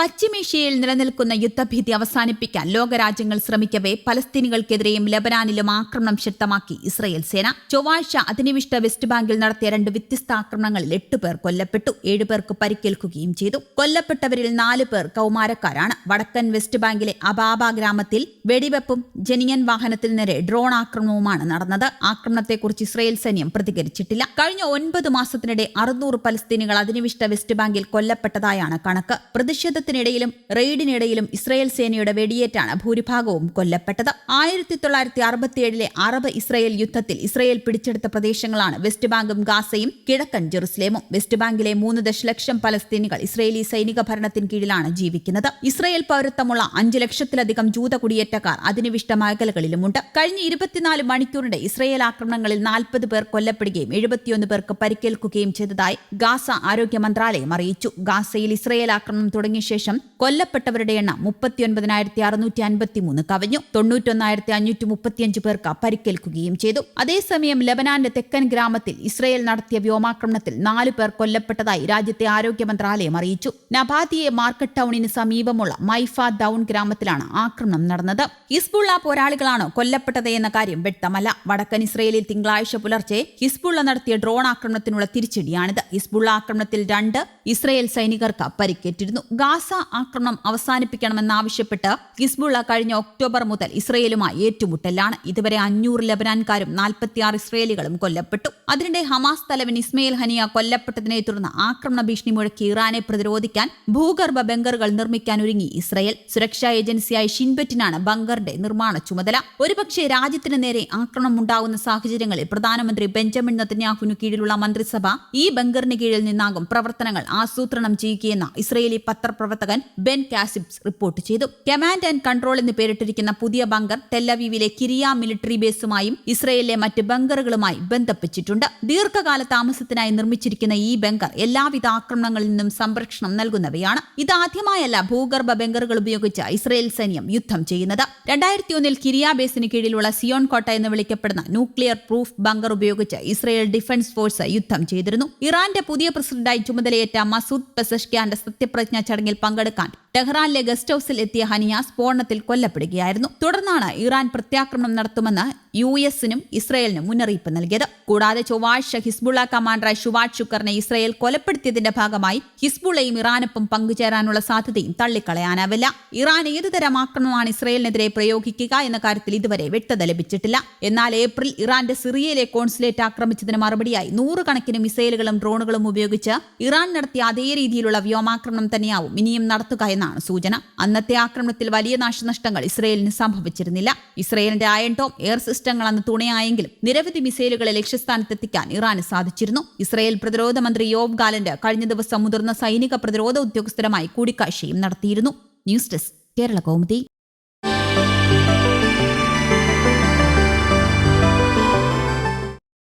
പശ്ചിമേഷ്യയിൽ നിലനിൽക്കുന്ന യുദ്ധഭീതി അവസാനിപ്പിക്കാൻ ലോകരാജ്യങ്ങൾ ശ്രമിക്കവേ പലസ്തീനികൾക്കെതിരെയും ലബനാനിലും ആക്രമണം ശക്തമാക്കി ഇസ്രയേൽ സേന. ചൊവ്വാഴ്ച അധിനിവിഷ്ട വെസ്റ്റ് ബാങ്കിൽ നടത്തിയ രണ്ട് വ്യത്യസ്ത ആക്രമണങ്ങളിൽ എട്ട് പേർ കൊല്ലപ്പെട്ടു. ഏഴുപേർക്ക് പരിക്കേൽക്കുകയും ചെയ്തു. കൊല്ലപ്പെട്ടവരിൽ നാല് പേർ കൗമാരക്കാരാണ്. വടക്കൻ വെസ്റ്റ് ബാങ്കിലെ അബാബ ഗ്രാമത്തിൽ വെടിവെപ്പും ജനിയൻ വാഹനത്തിൽ നേരെ ഡ്രോൺ ആക്രമണവുമാണ് നടന്നത്. ആക്രമണത്തെക്കുറിച്ച് ഇസ്രയേൽ സൈന്യം പ്രതികരിച്ചിട്ടില്ല. കഴിഞ്ഞ ഒൻപത് മാസത്തിനിടെ അറുന്നൂറ് പലസ്തീനികൾ അധിനിവിഷ്ട വെസ്റ്റ് ബാങ്കിൽ കൊല്ലപ്പെട്ടതായാണ് കണക്ക്. പ്രതിഷേധത്തിനിടയിലും റെയ്ഡിനിടയിലും ഇസ്രയേൽ സേനയുടെ വെടിയേറ്റാണ് ഭൂരിഭാഗവും കൊല്ലപ്പെട്ടത്. ആയിരത്തി തൊള്ളായിരത്തി അറുപത്തിയേഴിലെ അറബ് ഇസ്രയേൽ യുദ്ധത്തിൽ ഇസ്രയേൽ പിടിച്ചെടുത്ത പ്രദേശങ്ങളാണ് വെസ്റ്റ് ബാങ്കും ഗാസയും കിഴക്കൻ ജെറുസലേമും. വെസ്റ്റ് ബാങ്കിലെ മൂന്ന് ദശലക്ഷം പലസ്തീനികൾ ഇസ്രയേലി സൈനിക ഭരണത്തിന് കീഴിലാണ് ജീവിക്കുന്നത്. ഇസ്രയേൽ പൗരത്വമുള്ള അഞ്ച് ലക്ഷത്തിലധികം ജൂത കുടിയേറ്റക്കാർ അധിനിവിഷ്ട മേഖലകളിലുമുണ്ട്. കഴിഞ്ഞ ഇരുപത്തിനാല് മണിക്കൂറിന്റെ ഇസ്രയേൽ ആക്രമണങ്ങളിൽ നാൽപ്പത് പേർ കൊല്ലപ്പെടുകയും എഴുപത്തിയൊന്ന് പേർക്ക് പരിക്കേൽക്കുകയും ചെയ്തതായി ഗാസ ആരോഗ്യ മന്ത്രാലയം അറിയിച്ചു. ഗാസയിൽ ഇസ്രയേൽ ആക്രമണം തുടങ്ങിയ ശേഷം കൊല്ലപ്പെട്ടവരുടെ എണ്ണം മുപ്പത്തിയൊൻപതിനായിരത്തി അറുന്നൂറ്റി അൻപത്തിമൂന്ന് കവിഞ്ഞു. തൊണ്ണൂറ്റൊന്നായിരത്തി അഞ്ഞൂറ്റി മുപ്പത്തിയഞ്ച് പേർക്ക് പരിക്കേൽക്കുകയും ചെയ്തു. അതേസമയം ലബനാന്റെ തെക്കൻ ഗ്രാമത്തിൽ ഇസ്രയേൽ നടത്തിയ വ്യോമാക്രമണത്തിൽ നാലു പേർ കൊല്ലപ്പെട്ടതായി രാജ്യത്തെ ആരോഗ്യ മന്ത്രാലയം അറിയിച്ചു. നബാദിയെ മാർക്കറ്റ് ടൗണിന് സമീപമുള്ള മൈഫ ഡൌൺ ഗ്രാമത്തിലാണ് ആക്രമണം നടന്നത്. ഹിസ്ബുള്ള പോരാളികളാണോ കൊല്ലപ്പെട്ടത് എന്ന കാര്യം വ്യക്തമല്ല. വടക്കൻ ഇസ്രയേലിൽ തിങ്കളാഴ്ച പുലർച്ചെ ഹിസ്ബുള്ള നടത്തിയ ഡ്രോൺ ആക്രമണത്തിനുള്ള തിരിച്ചടിയാണിത്. ഹിസ്ബുള്ള ആക്രമണത്തിൽ രണ്ട് ഇസ്രയേൽ സൈനികർക്ക് പരിക്കേറ്റിരുന്നു. ഗാസ ആക്രമണം അവസാനിപ്പിക്കണമെന്നാവശ്യപ്പെട്ട് ഹിസ്ബുള്ള കഴിഞ്ഞ ഒക്ടോബർ മുതൽ ഇസ്രയേലുമായി ഏറ്റുമുട്ടലാണ്. ഇതുവരെ അഞ്ഞൂറ് ലബനാൻകാരും നാൽപ്പത്തിയാറ് ഇസ്രയേലികളും കൊല്ലപ്പെട്ടു. അതിനിടെ ഹമാസ് തലവൻ ഇസ്മയിൽ ഹനിയ കൊല്ലപ്പെട്ടതിനെ തുടർന്ന് ആക്രമണ ഭീഷണി മുഴക്കി ഇറാനെ പ്രതിരോധിക്കാൻ ഭൂഗർഭ ബങ്കറുകൾ നിർമ്മിക്കാൻ ഒരുങ്ങി ഇസ്രയേൽ. സുരക്ഷാ ഏജൻസിയായ ഷിൻബെറ്റിനാണ് ബങ്കറിന്റെ നിർമ്മാണ ചുമതല. ഒരുപക്ഷെ രാജ്യത്തിന് നേരെ ആക്രമണം ഉണ്ടാകുന്ന സാഹചര്യങ്ങളിൽ പ്രധാനമന്ത്രി ബെഞ്ചമിൻ നത്തന്യാഹുവിനു കീഴിലുള്ള മന്ത്രിസഭ ഈ ബങ്കറിന് കീഴിൽ നിന്നാകും പ്രവർത്തനങ്ങൾ ആസൂത്രണം ചെയ്യുകയെന്ന് ഇസ്രയേലി പത്രപ്രവർത്തകൻ ബെൻ കാസിബ്സ് റിപ്പോർട്ട് ചെയ്തു. കമാൻഡ് ആൻഡ് കൺട്രോൾ എന്ന് പേരിട്ടിരിക്കുന്ന പുതിയ ബങ്കർ ടെല്ലവീവിലെ കിരിയ മിലിറ്ററി ബേസുമായും ഇസ്രയേലിലെ മറ്റ് ബങ്കറുകളുമായി ബന്ധപ്പിച്ചിട്ടുണ്ട് ദീർഘകാല താമസത്തിനായി നിർമ്മിച്ചിരിക്കുന്ന ഈ ബങ്കർ എല്ലാവിധ ആക്രമണങ്ങളിൽ നിന്നും സംരക്ഷണം നൽകുന്നവയാണ്. ഇതാദ്യമായല്ല ഭൂഗർഭ ബങ്കറുകൾ ഉപയോഗിച്ച് ഇസ്രയേൽ സൈന്യം യുദ്ധം ചെയ്യുന്നത്. രണ്ടായിരത്തി ഒന്നിൽ കിരിയ ബേസിന് കീഴിലുള്ള സിയോൺ കോട്ട എന്ന് വിളിക്കപ്പെടുന്ന ന്യൂക്ലിയർ പ്രൂഫ് ബങ്കർ ഉപയോഗിച്ച് ഇസ്രയേൽ ഡിഫൻസ് ഫോഴ്സ് യുദ്ധം ചെയ്തിരുന്നു. ഇറാന്റെ പുതിയ പ്രസിഡന്റായി ചുമതലയേറ്റ മസൂദ് പെസഷ്കാന്റെ സത്യപ്രതിജ്ഞാ ചടങ്ങിൽ പങ്കെടുക്കാൻ ടെഹ്റാനിലെ ഗസ്റ്റ് ഹൌസിൽ എത്തിയ ഹനിയ സ്ഫോടനത്തിൽ കൊല്ലപ്പെടുകയായിരുന്നു. തുടർന്നാണ് ഇറാൻ പ്രത്യാക്രമണം നടത്തുമെന്ന് യു എസിനും ഇസ്രയേലിനും മുന്നറിയിപ്പ് നൽകിയത്. കൂടാതെ ചൊവ്വാഴ്ച ഹിസ്ബുള്ള കമാൻഡറായ ഷുവാഡ് ഷുക്കറിനെ ഇസ്രയേൽ കൊലപ്പെടുത്തിയതിന്റെ ഭാഗമായി ഹിസ്ബുള്ളയും ഇറാനൊപ്പം പങ്കുചേരാനുള്ള സാധ്യതയും തള്ളിക്കളയാനാവില്ല. ഇറാൻ ഏതുതരം ആക്രമണമാണ് ഇസ്രയേലിനെതിരെ പ്രയോഗിക്കുക എന്ന കാര്യത്തിൽ ഇതുവരെ വ്യക്തത ലഭിച്ചിട്ടില്ല. എന്നാൽ ഏപ്രിൽ ഇറാന്റെ സിറിയയിലെ കോൺസുലേറ്റ് ആക്രമിച്ചതിന് മറുപടിയായി നൂറുകണക്കിന് മിസൈലുകളും ഡ്രോണുകളും ഉപയോഗിച്ച് ഇറാൻ നടത്തിയ അതേ രീതിയിലുള്ള വ്യോമാക്രമണം തന്നെയാവും ഇനിയും നടത്തുക എന്നാണ് സൂചന. അന്നത്തെ ആക്രമണത്തിൽ വലിയ നാശനഷ്ടങ്ങൾ ഇസ്രയേലിന് സംഭവിച്ചിരുന്നില്ല. ഇസ്രയേലിന്റെ അയൺ ടോം എയർ സിസ്റ്റങ്ങൾ അന്ന് തുണയായെങ്കിലും നിരവധി മിസൈലുകളെ ലക്ഷ്യസ്ഥാനത്തെത്തിക്കാൻ ഇറാന് സാധിച്ചിരുന്നു. ഇസ്രയേൽ പ്രതിരോധ മന്ത്രി യോബ് ഗാലന്റ് കഴിഞ്ഞ ദിവസം മുതിർന്ന സൈനിക പ്രതിരോധ ഉദ്യോഗസ്ഥരുമായി കൂടിക്കാഴ്ചയും നടത്തിയിരുന്നു. News desk Kerala Kaumudi.